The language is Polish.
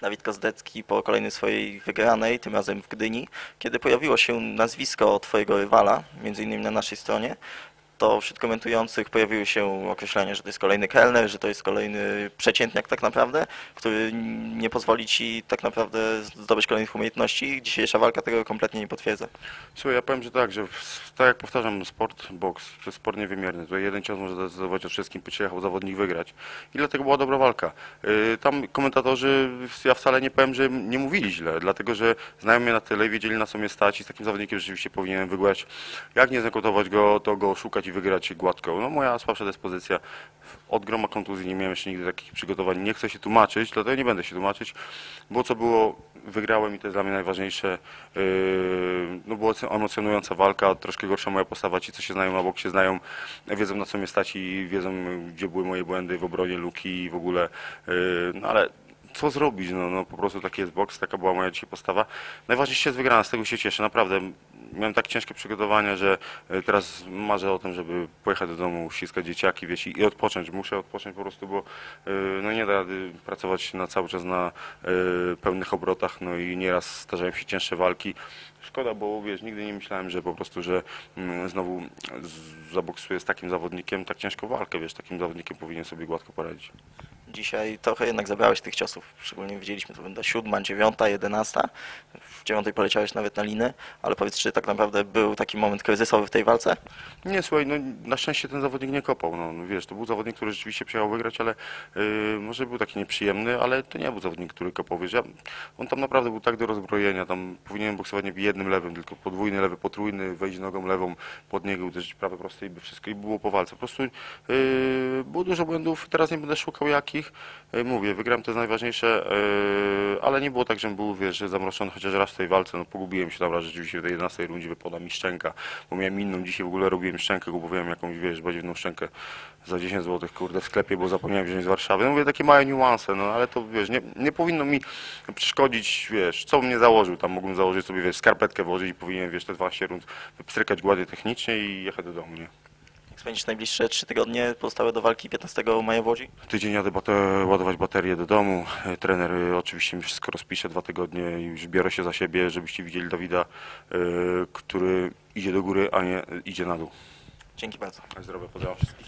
Dawid Kozdecki po kolejnej swojej wygranej, tym razem w Gdyni, kiedy pojawiło się nazwisko twojego rywala, między innymi na naszej stronie, to wśród komentujących pojawiły się określenia, że to jest kolejny kelner, że to jest kolejny przeciętniak tak naprawdę, który nie pozwoli ci tak naprawdę zdobyć kolejnych umiejętności. Dzisiejsza walka tego kompletnie nie potwierdza. Słuchaj, ja powiem, że tak, że tak jak powtarzam, sport, boks, to jest sport niewymierny. Tutaj jeden cios może zdecydować o wszystkim, przyjechał zawodnik wygrać. I dlatego była dobra walka. Yy, Tam komentatorzy, ja wcale nie powiem, że nie mówili źle, dlatego że znają mnie na tyle wiedzieli na co mnie stać i z takim zawodnikiem rzeczywiście powinienem wygrać. Jak nie znokautować go, to go szukać i wygrać gładko. No moja słabsza dyspozycja. Od groma kontuzji nie miałem jeszcze nigdy takich przygotowań. Nie chcę się tłumaczyć, dlatego nie będę się tłumaczyć, bo co było, wygrałem i to jest dla mnie najważniejsze. Yy, No była emocjonująca walka, troszkę gorsza moja postawa. Ci, co się znają na boksie, znają, wiedzą na co mnie stać i wiedzą, gdzie były moje błędy w obronie, luki i w ogóle. Yy, No ale co zrobić? No, no po prostu taki jest boks, taka była moja dzisiaj postawa. Najważniejsze jest wygrana, z tego się cieszę, naprawdę. Miałem tak ciężkie przygotowania, że e, teraz marzę o tym, żeby pojechać do domu, ściskać dzieciaki, wiecie, i odpocząć. Muszę odpocząć po prostu, bo e, no nie da rady pracować na cały czas na e, pełnych obrotach, no i nieraz zdarzają się cięższe walki. Szkoda, bo wiesz, nigdy nie myślałem, że po prostu, że mm, znowu zaboksuję z takim zawodnikiem tak ciężką walkę, wiesz, takim zawodnikiem powinien sobie gładko poradzić. Dzisiaj trochę jednak zabrałeś tych ciosów, szczególnie widzieliśmy to będę siódma, dziewiąta, jedenasta. W dziewiątej poleciałeś nawet na liny, ale powiedz, czy tak naprawdę był taki moment kryzysowy w tej walce? Nie, słuchaj, no na szczęście ten zawodnik nie kopał, no, no wiesz, to był zawodnik, który rzeczywiście przyjechał wygrać, ale yy, może był taki nieprzyjemny, ale to nie był zawodnik, który kopał, wiesz, ja, on tam naprawdę był tak do rozbrojenia, tam powinien boksować nie jednym lewym, tylko podwójny lewy, potrójny, wejść nogą lewą pod niego, uderzyć prawe proste i by wszystko, i było po walce, po prostu yy, było dużo błędów, teraz nie będę szukał jakich, yy, mówię, wygram to jest najważniejsze, yy, ale nie było tak, żebym był, wiesz, zamroczony chociaż raz w tej walce, no pogubiłem się tam raz rzeczywiście w tej 11 rundzie wypada mi szczęka, bo miałem inną, dzisiaj w ogóle robiłem szczękę, kupowałem jakąś, wiesz, badziewną szczękę za 10 zł, kurde, w sklepie, bo zapomniałem wziąć z Warszawy. No mówię, takie małe niuanse, no ale to, wiesz, nie, nie powinno mi przeszkodzić, wiesz, co bym nie założył, tam mógłbym założyć sobie, wiesz, skarpetkę włożyć i powinien, wiesz, te 12 rund wypstrykać gładnie technicznie i jechać do domu, nie? Spędzisz najbliższe trzy tygodnie pozostałe do walki 15 maja w Łodzi? Tydzień jadę ładować baterię do domu. Trener e, oczywiście mi wszystko rozpisze dwa tygodnie i już biorę się za siebie, żebyście widzieli Dawida, e, który idzie do góry, a nie idzie na dół. Dzięki bardzo. Zdrowie, pozdrawiam wszystkich.